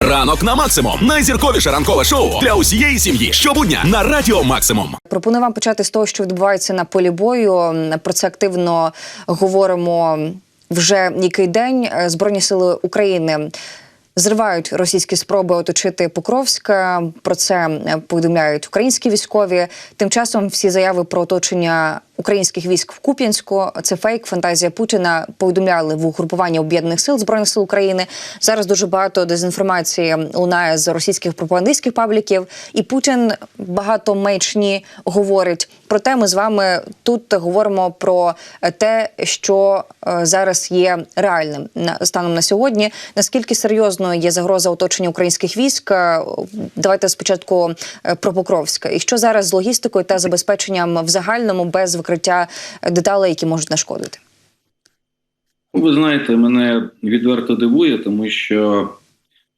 Ранок на максимум. Найзірковіше ранкове шоу для усієї сім'ї. Щобудня на радіо Максимум. Пропоную вам почати з того, що відбувається на полі бою. Про це активно говоримо вже який день. Збройні сили України. Зривають російські спроби оточити Покровська. Про це повідомляють українські військові. Тим часом всі заяви про оточення українських військ в Куп'янську це фейк, фантазія Путіна. Повідомляли в угрупуванні об'єднаних сил збройних сил України. Зараз дуже багато дезінформації лунає з російських пропагандистських пабліків, і Путін багато мечні говорить. Проте ми з вами тут говоримо про те, що е, зараз є реальним станом на сьогодні. Наскільки серйозно є загроза оточення українських військ? Е, Давайте спочатку е, про Покровська. І що зараз з логістикою та забезпеченням в загальному без викриття деталей, які можуть нашкодити? Ви знаєте, мене відверто дивує, тому що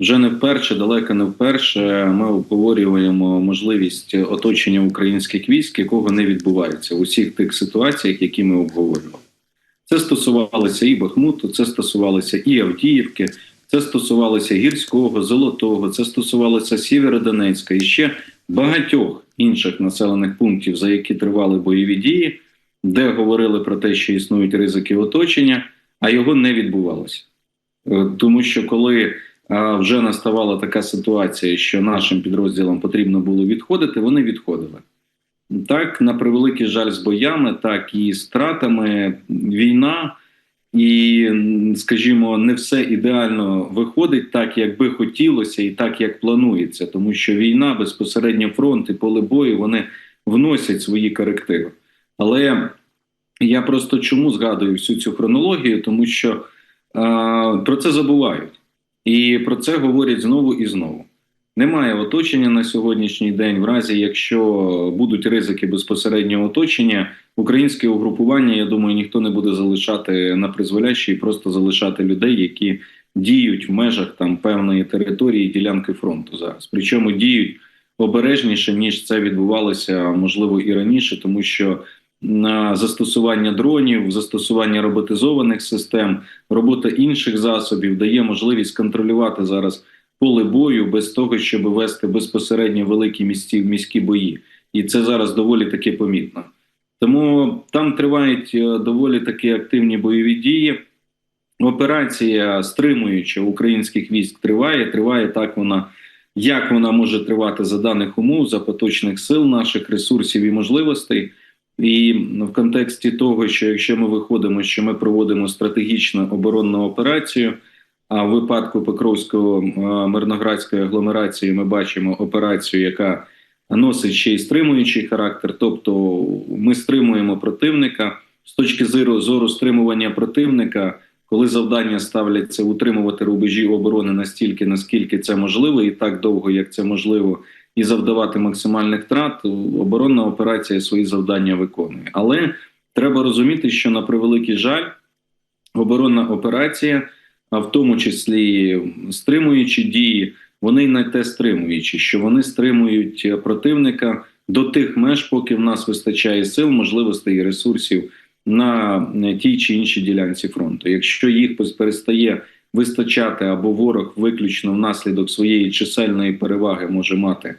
вже не вперше, далеко не вперше, ми обговорюємо можливість оточення українських військ, якого не відбувається у всіх тих ситуаціях, які ми обговорювали. Це стосувалося і Бахмуту, це стосувалося і Авдіївки, це стосувалося Гірського, Золотого, це стосувалося Сєвєродонецька і ще багатьох інших населених пунктів, за які тривали бойові дії, де говорили про те, що існують ризики оточення, а його не відбувалося. Е, Тому що коли вже наставала така ситуація, що нашим підрозділам потрібно було відходити, вони відходили. Так, на превеликий жаль, з боями, так і з втратами війна, і, скажімо, не все ідеально виходить так, як би хотілося, і так, як планується, тому що війна, безпосередньо фронт і поле бою, вони вносять свої корективи. Але я просто чому згадую всю цю хронологію, тому що е, про це забувають. І про це говорять знову і знову. Немає оточення на сьогоднішній день, в разі якщо будуть ризики безпосереднього оточення, українське угрупування, я думаю, ніхто не буде залишати на призволяще і просто залишати людей, які діють в межах там певної території ділянки фронту зараз. Причому діють обережніше, ніж це відбувалося можливо і раніше, тому що на застосування дронів, застосування роботизованих систем, робота інших засобів дає можливість контролювати зараз поле бою без того, щоб вести безпосередньо великі місті міські бої, і це зараз доволі таки помітно. Тому там тривають е, доволі таки активні бойові дії. Операція стримуюча українських військ триває. Триває так вона, як вона може тривати за даних умов, за поточних сил, наших ресурсів і можливостей. І в контексті того, що якщо ми виходимо, що ми проводимо стратегічну оборонну операцію. А в випадку Покровського е, мирноградської агломерації ми бачимо операцію, яка носить ще й стримуючий характер. Тобто ми стримуємо противника з точки зору, зору стримування противника, коли завдання ставляться утримувати рубежі оборони настільки, наскільки це можливо, і так довго, як це можливо, і завдавати максимальних втрат. Оборонна операція свої завдання виконує. Але треба розуміти, що на превеликий жаль, оборонна операція а в тому числі стримуючі дії, вони не те стримуючі, що вони стримують противника до тих меж, поки в нас вистачає сил, можливостей і ресурсів на тій чи іншій ділянці фронту. Якщо їх перестає вистачати, або ворог виключно внаслідок своєї чисельної переваги може мати.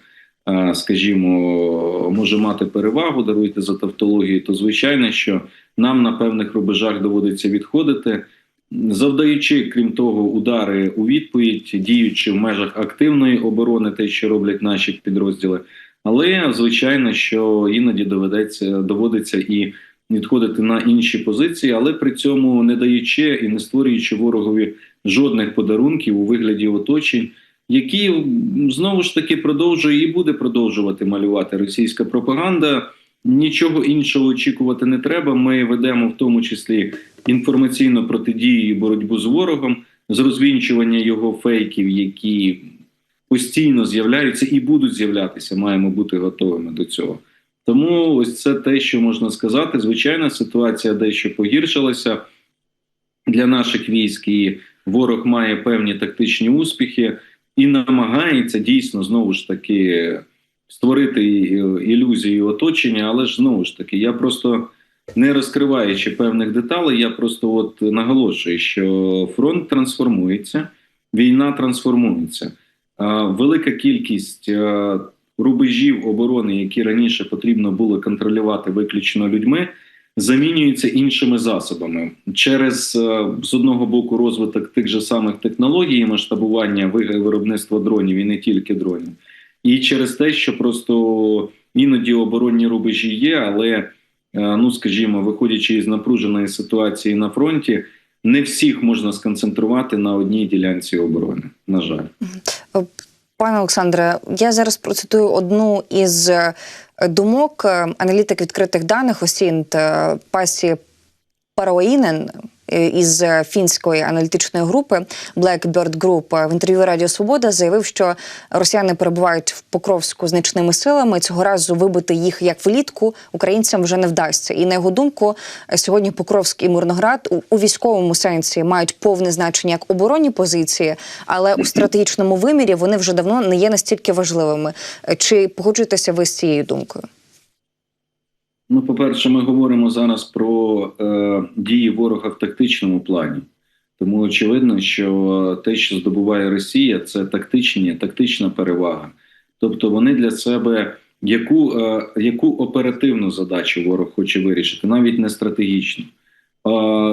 Скажімо, може мати перевагу, даруйте за тавтологію, то звичайно, що нам на певних рубежах доводиться відходити завдаючи, крім того, удари у відповідь, діючи в межах активної оборони, те, що роблять наші підрозділи. Але звичайно, що іноді доведеться доводиться і відходити на інші позиції, але при цьому не даючи і не створюючи ворогові жодних подарунків у вигляді оточень, які знову ж таки продовжує і буде продовжувати малювати російська пропаганда. Нічого іншого очікувати не треба. Ми ведемо в тому числі інформаційну протидію і боротьбу з ворогом, з розвінчування його фейків, які постійно з'являються і будуть з'являтися. Маємо бути готовими до цього. Тому ось це те, що можна сказати. Звичайна ситуація дещо погіршилася для наших військ. і Ворог має певні тактичні успіхи і намагається дійсно знову ж таки створити ілюзію оточення, але ж знову ж таки, я просто не розкриваючи певних деталей, я просто от наголошую, що фронт трансформується, війна трансформується. велика кількість рубежів оборони, які раніше потрібно було контролювати виключно людьми, замінюються іншими засобами через е, з одного боку розвиток тих же самих технологій, масштабування виробництва дронів і не тільки дронів, і через те, що просто іноді оборонні рубежі є, але е, ну скажімо, виходячи із напруженої ситуації на фронті, не всіх можна сконцентрувати на одній ділянці оборони. На жаль. Пане Олександре, я зараз процитую одну із е, думок е, аналітик відкритих даних Осінт е, Пасі Пароїнен е, із е, фінської аналітичної групи Blackbird Group в інтерв'ю Радіо Свобода заявив, що росіяни перебувають в Покровську значними силами. Цього разу вибити їх як влітку українцям вже не вдасться. І на його думку, сьогодні Покровськ і Мирноград у, військовому сенсі мають повне значення як оборонні позиції, але у стратегічному вимірі вони вже давно не є настільки важливими. Чи погоджуєтеся ви з цією думкою? Ну, по-перше, ми говоримо зараз про е, дії ворога в тактичному плані. Тому очевидно, що те, що здобуває Росія, це тактичні, тактична перевага. Тобто вони для себе яку, е, яку оперативну задачу ворог хоче вирішити, навіть не стратегічну. Е,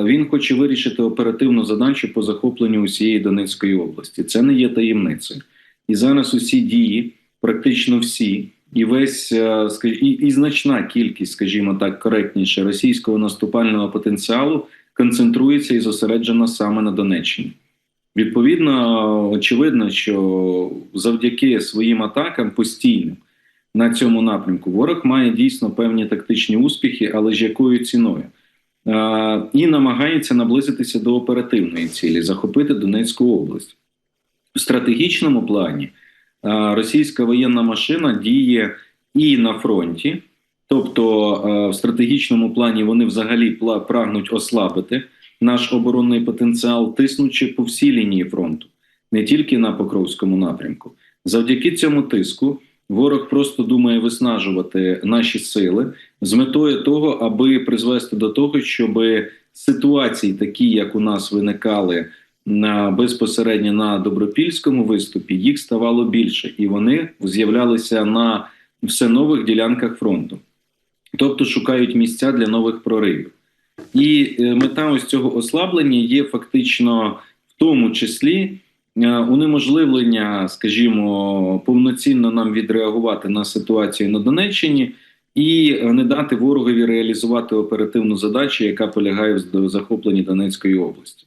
він хоче вирішити оперативну задачу по захопленню усієї Донецької області. Це не є таємницею. І зараз усі дії, практично всі, і весь е, і, і значна кількість, скажімо так, коректніше російського наступального потенціалу концентрується і зосереджена саме на Донеччині. Відповідно, очевидно, що завдяки своїм атакам постійним на цьому напрямку ворог має дійсно певні тактичні успіхи, але ж якою ціною? Е, і намагається наблизитися до оперативної цілі захопити Донецьку область. В стратегічному плані російська воєнна машина діє і на фронті, тобто е, в стратегічному плані вони взагалі прагнуть ослабити наш оборонний потенціал, тиснучи по всій лінії фронту, не тільки на Покровському напрямку. Завдяки цьому тиску ворог просто думає виснажувати наші сили з метою того, аби призвести до того, щоб ситуації, такі як у нас виникали безпосередньо на добропільському виступі, їх ставало більше, і вони з'являлися на все нових ділянках фронту, тобто шукають місця для нових проривів. І е, мета ось цього ослаблення є фактично в тому числі е, унеможливлення, скажімо, повноцінно нам відреагувати на ситуацію на Донеччині і е, не дати ворогові реалізувати оперативну задачу, яка полягає в захопленні Донецької області.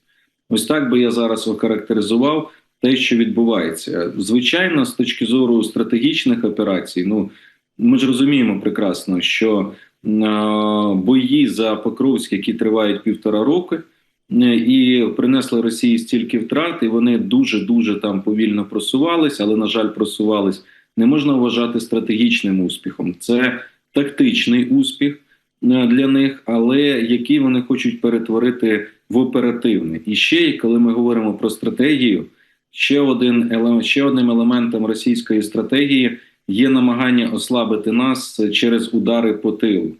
Ось так би я зараз охарактеризував те, що відбувається. Звичайно, з точки зору стратегічних операцій, ну ми ж розуміємо прекрасно, що е, бої за Покровськ, які тривають півтора роки, е, і принесли Росії стільки втрат, і вони дуже дуже там повільно просувались, але на жаль, просувались. Не можна вважати стратегічним успіхом. Це тактичний успіх для них, але який вони хочуть перетворити в оперативний. І ще, коли ми говоримо про стратегію, ще один елемент, ще одним елементом російської стратегії є намагання ослабити нас через удари по тилу.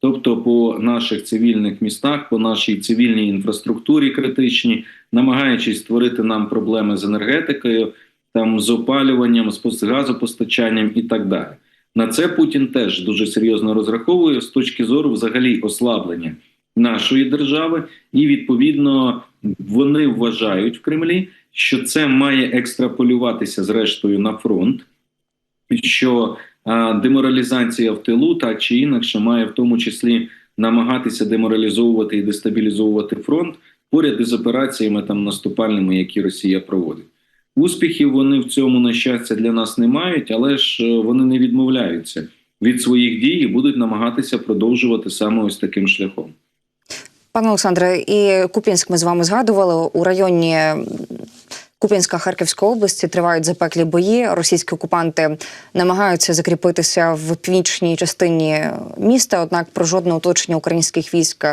Тобто по наших цивільних містах, по нашій цивільній інфраструктурі критичній, намагаючись створити нам проблеми з енергетикою, там з опалюванням, з газопостачанням і так далі. На це Путін теж дуже серйозно розраховує з точки зору взагалі ослаблення нашої держави, і відповідно вони вважають в Кремлі, що це має екстраполюватися зрештою на фронт, що деморалізація в тилу так чи інакше має в тому числі намагатися деморалізовувати і дестабілізовувати фронт поряд із операціями там наступальними, які Росія проводить. Успіхів вони в цьому на щастя для нас не мають, але ж е, вони не відмовляються від своїх дій і будуть намагатися продовжувати саме ось таким шляхом. Пане Олександре, і Купінськ ми з вами згадували у районі Куп'янська Харківської області тривають запеклі бої. Російські окупанти намагаються закріпитися в північній частині міста. Однак про жодне оточення українських військ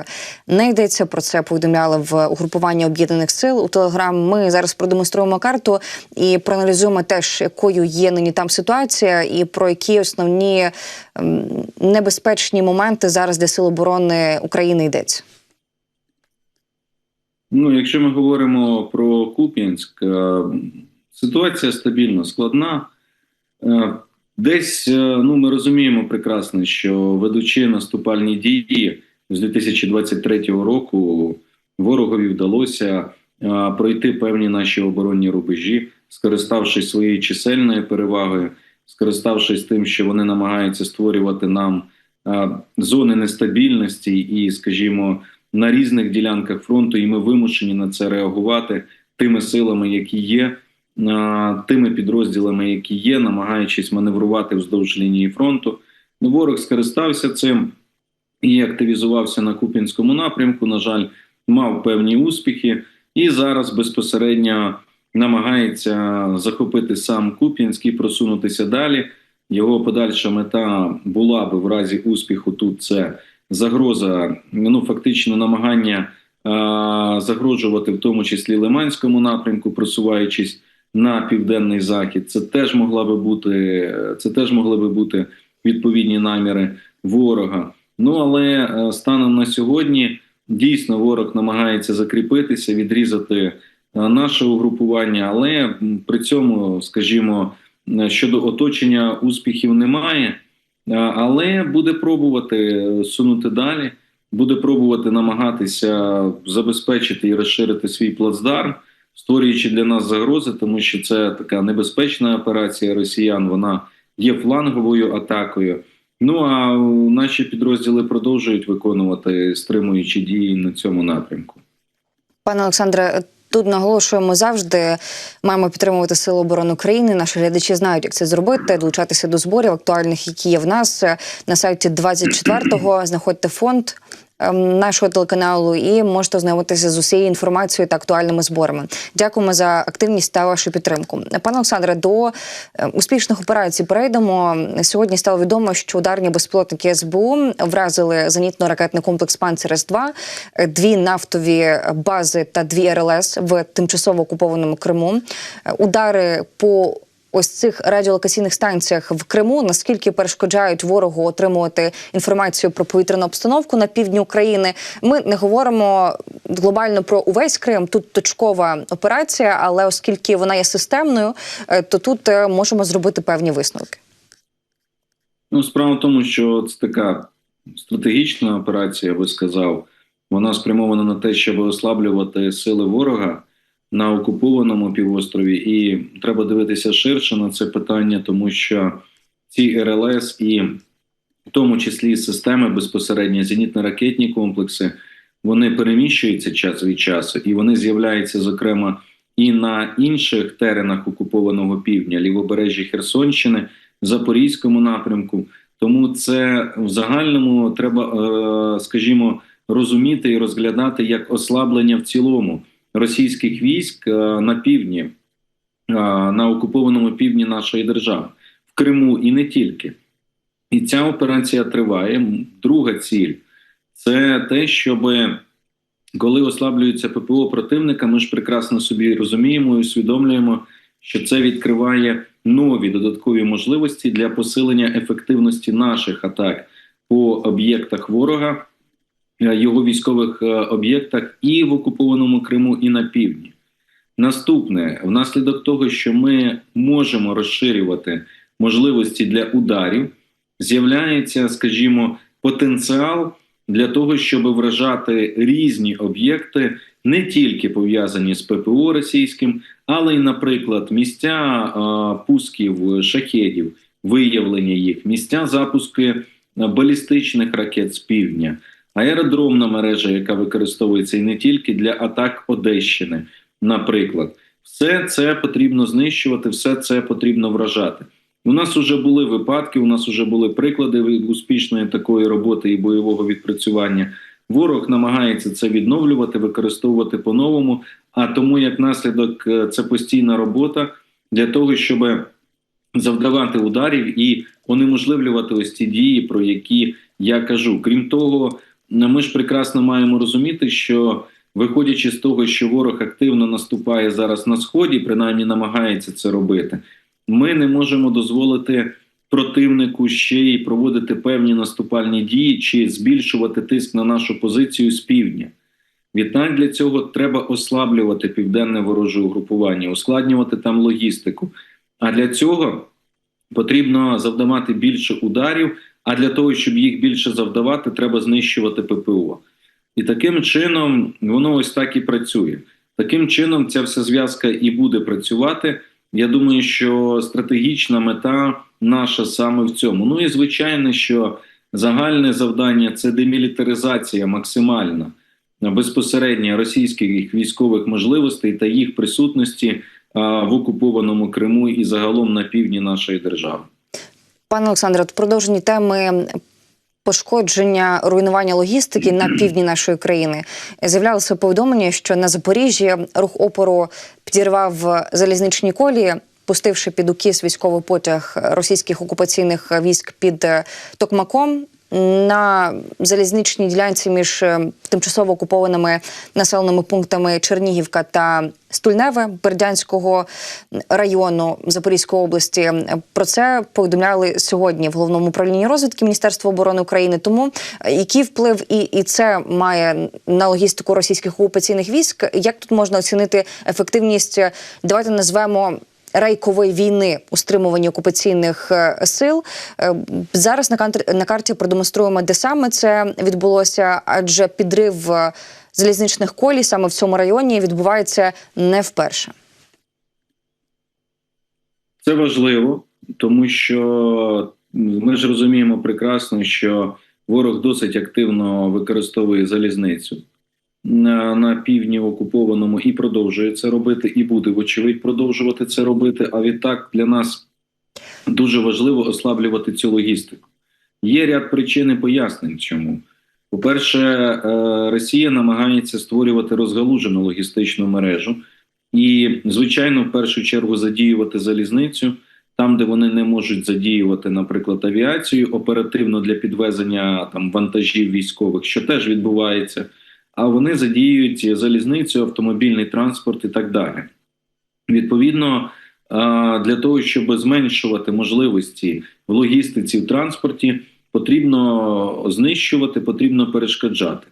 не йдеться. Про це повідомляли в угрупуванні об'єднаних сил у Телеграм. Ми зараз продемонструємо карту і проаналізуємо теж, якою є нині там ситуація, і про які основні небезпечні моменти зараз для сил оборони України йдеться. Ну, якщо ми говоримо про Куп'янськ, е, ситуація стабільна, складна. Е, Десь е, ну ми розуміємо прекрасно, що ведучи наступальні дії з 2023 року, ворогові вдалося пройти певні наші оборонні рубежі, скориставшись своєю чисельною перевагою, скориставшись тим, що вони намагаються створювати нам зони нестабільності і, скажімо, на різних ділянках фронту, і ми вимушені на це реагувати тими силами, які є тими підрозділами, які є, намагаючись маневрувати вздовж лінії фронту. Ну, ворог скористався цим і активізувався на Купінському напрямку. На жаль, мав певні успіхи, і зараз безпосередньо намагається захопити сам Куп'янськ і просунутися далі. Його подальша мета була би в разі успіху. Тут це загроза, ну фактично намагання а, загрожувати, в тому числі Лиманському напрямку, просуваючись на південний захід. Це теж могла би бути це теж могли би бути відповідні наміри ворога. Ну але е, станом на сьогодні дійсно ворог намагається закріпитися, відрізати е, наше угрупування, але при цьому, скажімо, е, щодо оточення успіхів немає, але буде пробувати сунути далі, буде пробувати намагатися забезпечити і розширити свій плацдарм створюючи для нас загрози, тому що це така небезпечна операція росіян. Вона є фланговою атакою. Ну а наші підрозділи продовжують виконувати стримуючі дії на цьому напрямку. Пане Олександре, тут наголошуємо завжди. Маємо підтримувати Сили оборони України. Наші глядачі знають, як це зробити, долучатися до зборів актуальних, які є в нас на сайті 24-го. Знаходьте фонд нашого телеканалу і можете ознайомитися з усією інформацією та актуальними зборами. Дякуємо за активність та вашу підтримку. Пане Олександре, до ем, успішних операцій перейдемо. Сьогодні стало відомо, що ударні безпілотники СБУ вразили зенітно-ракетний комплекс «Панцер С-2», дві нафтові бази та дві РЛС в тимчасово окупованому Криму. Удари по ось цих радіолокаційних станціях в Криму, наскільки перешкоджають ворогу отримувати інформацію про повітряну обстановку на півдні України. Ми не говоримо глобально про увесь Крим. Тут точкова операція, але оскільки вона є системною, е, то тут е, можемо зробити певні висновки. Ну, справа в тому, що це така стратегічна операція, я би сказав. Вона спрямована на те, щоб ослаблювати сили ворога на окупованому півострові, і треба дивитися ширше на це питання, тому що ці РЛС і в тому числі системи безпосередньо зенітно-ракетні комплекси вони переміщуються час від часу, і вони з'являються зокрема і на інших теренах окупованого півдня, лівобережжя Херсонщини, Запорізькому напрямку. Тому це в загальному треба, е, скажімо, розуміти і розглядати як ослаблення в цілому російських військ е, на півдні, е, на окупованому півдні нашої держави, в Криму і не тільки. І ця операція триває. Друга ціль це те, щоб коли ослаблюється ППО противника, ми ж прекрасно собі розуміємо і усвідомлюємо, що це відкриває нові додаткові можливості для посилення ефективності наших атак по об'єктах ворога його військових е, об'єктах і в окупованому Криму, і на півдні. Наступне, внаслідок того, що ми можемо розширювати можливості для ударів, з'являється, скажімо, потенціал для того, щоб вражати різні об'єкти, не тільки пов'язані з ППО російським, але й, наприклад, місця а, пусків шахедів, виявлення їх, місця запуски балістичних ракет з півдня аеродромна мережа, яка використовується і не тільки для атак Одещини, наприклад, все це потрібно знищувати, все це потрібно вражати. У нас вже були випадки, у нас вже були приклади успішної такої роботи і бойового відпрацювання. Ворог намагається це відновлювати, використовувати по-новому. А тому, як наслідок, е, це постійна робота для того, щоб завдавати ударів і унеможливлювати ось ці дії, про які я кажу. Крім того, ми ж прекрасно маємо розуміти, що виходячи з того, що ворог активно наступає зараз на сході, принаймні намагається це робити, ми не можемо дозволити противнику ще й проводити певні наступальні дії чи збільшувати тиск на нашу позицію з півдня. Відтак для цього треба ослаблювати південне вороже угрупування, ускладнювати там логістику. А для цього потрібно завдавати більше ударів. А для того, щоб їх більше завдавати, треба знищувати ППО. І таким чином воно ось так і працює. Таким чином, ця вся зв'язка і буде працювати. Я думаю, що стратегічна мета наша саме в цьому. Ну і звичайно, що загальне завдання це демілітаризація максимальна безпосередньо російських військових можливостей та їх присутності в окупованому Криму і загалом на півдні нашої держави. Пане Олександре, в продовженні теми пошкодження руйнування логістики на півдні нашої країни з'являлося повідомлення, що на Запоріжжі рух опору підірвав залізничні колії. Пустивши під укіс військовий потяг російських окупаційних військ під е, Токмаком на залізничній ділянці між е, тимчасово окупованими населеними пунктами Чернігівка та Стульневе Бердянського району Запорізької області. Про це повідомляли сьогодні в головному управлінні розвідки Міністерства оборони України. Тому е, який вплив і, і це має на логістику російських окупаційних військ? Як тут можна оцінити ефективність? Давайте назвемо рейкової війни у стримуванні окупаційних е, сил. Е, Зараз на на карті продемонструємо, де саме це відбулося, адже підрив е, залізничних колій саме в цьому районі відбувається не вперше. Це важливо, тому що ми ж розуміємо прекрасно, що ворог досить активно використовує залізницю на, півдні окупованому і продовжує це робити, і буде вочевидь продовжувати це робити. А відтак для нас дуже важливо ослаблювати цю логістику. Є ряд причин і пояснень, чому. По-перше, е, Росія намагається створювати розгалужену логістичну мережу і, звичайно, в першу чергу задіювати залізницю там, де вони не можуть задіювати, наприклад, авіацію оперативно для підвезення там вантажів військових, що теж відбувається а вони задіюють залізницю, автомобільний транспорт і так далі. Відповідно, для того, щоб зменшувати можливості в логістиці в транспорті, потрібно знищувати, потрібно перешкоджати.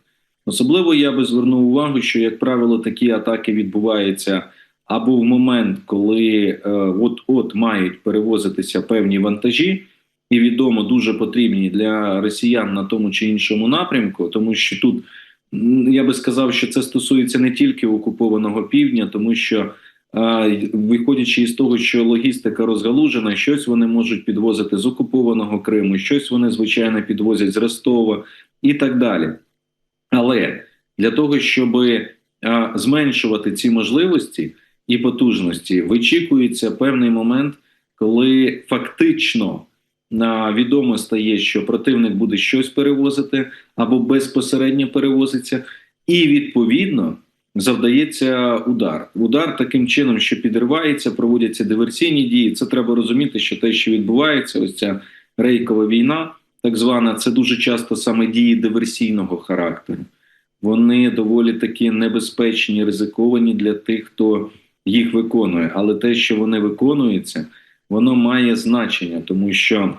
Особливо я би звернув увагу, що, як правило, такі атаки відбуваються або в момент, коли от-от мають перевозитися певні вантажі, і відомо дуже потрібні для росіян на тому чи іншому напрямку, тому що тут я би сказав, що це стосується не тільки окупованого півдня, тому що виходячи із того, що логістика розгалужена, щось вони можуть підвозити з окупованого Криму, щось вони звичайно підвозять з Ростова і так далі. Але для того, щоб зменшувати ці можливості і потужності, вичікується певний момент, коли фактично відомо стає, що противник буде щось перевозити або безпосередньо перевозиться, і відповідно завдається удар. Удар таким чином, що підривається, проводяться диверсійні дії. Це треба розуміти, що те, що відбувається, ось ця рейкова війна, так звана, це дуже часто саме дії диверсійного характеру. Вони доволі такі небезпечні, ризиковані для тих, хто їх виконує. Але те, що вони виконуються, воно має значення, тому що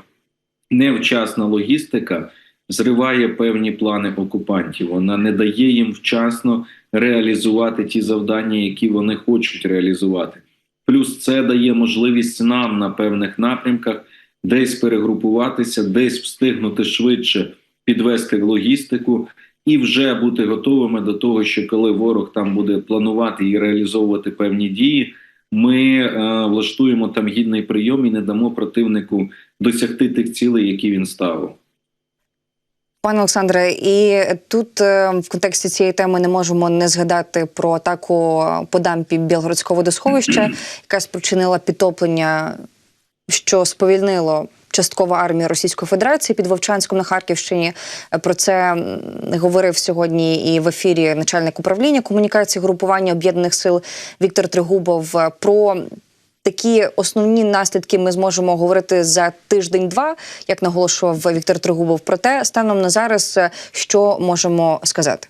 невчасна логістика зриває певні плани окупантів. Вона не дає їм вчасно реалізувати ті завдання, які вони хочуть реалізувати. Плюс це дає можливість нам на певних напрямках десь перегрупуватися, десь встигнути швидше підвести логістику. І вже бути готовими до того, що коли ворог там буде планувати і реалізовувати певні дії, ми е, влаштуємо там гідний прийом і не дамо противнику досягти тих цілей, які він ставив. Пане Олександре, і тут е, в контексті цієї теми не можемо не згадати про атаку по дампі Білгородського водосховища, яка спричинила підтоплення, що сповільнило часткова армія Російської Федерації під Вовчанськом на Харківщині. Про це говорив сьогодні і в ефірі начальник управління комунікації групування об'єднаних сил Віктор Тригубов. Про такі основні наслідки ми зможемо говорити за тиждень-два, як наголошував Віктор Тригубов. Проте станом на зараз що можемо сказати.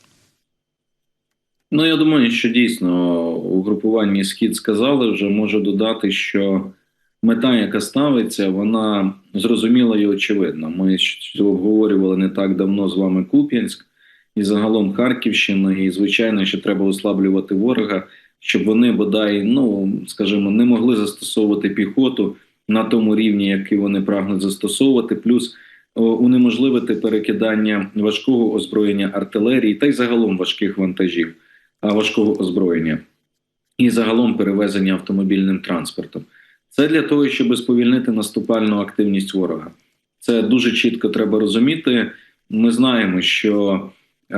Ну я думаю, що дійсно у групуванні схід сказали вже можу додати, що мета, яка ставиться, вона зрозуміла і очевидна. Ми обговорювали не так давно з вами Куп'янськ, і загалом Харківщини. І звичайно, що треба ослаблювати ворога, щоб вони бодай, ну скажімо, не могли застосовувати піхоту на тому рівні, який вони прагнуть застосовувати, плюс унеможливити перекидання важкого озброєння артилерії та й загалом важких вантажів, важкого озброєння, і загалом перевезення автомобільним транспортом. Це для того, щоб сповільнити наступальну активність ворога. Це дуже чітко треба розуміти. Ми знаємо, що е,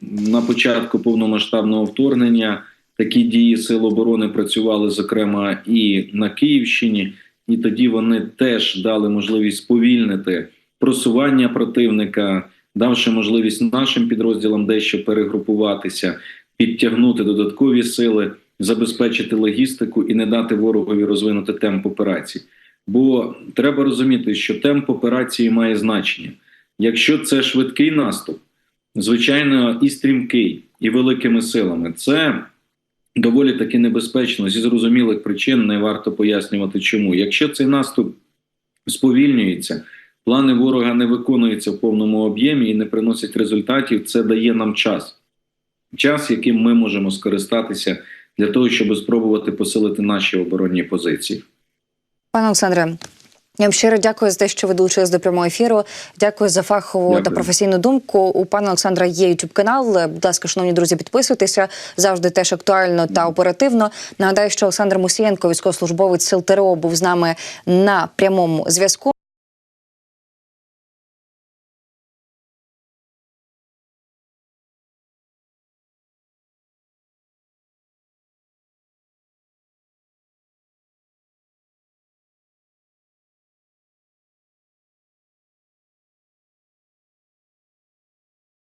на початку повномасштабного вторгнення такі дії Сил оборони працювали, зокрема, і на Київщині, і тоді вони теж дали можливість сповільнити просування противника, давши можливість нашим підрозділам дещо перегрупуватися, підтягнути додаткові сили, забезпечити логістику і не дати ворогові розвинути темп операцій. Бо треба розуміти, що темп операції має значення. Якщо це швидкий наступ, звичайно, і стрімкий, і великими силами, це доволі таки небезпечно зі зрозумілих причин. Не варто пояснювати, чому. Якщо цей наступ сповільнюється, плани ворога не виконуються в повному об'ємі і не приносять результатів, це дає нам час. Час, яким ми можемо скористатися для того, щоб спробувати посилити наші оборонні позиції. Пане Олександре, я вам щиро дякую за те, що ви долучились до прямого ефіру. Дякую за фахову Дякую. та професійну думку. У пана Олександра є youtube канал. Будь ласка, шановні друзі, підписуйтеся завжди теж актуально та оперативно. Нагадаю, що Олександр Мусієнко, військовослужбовець Сил ТРО, був з нами на прямому зв'язку.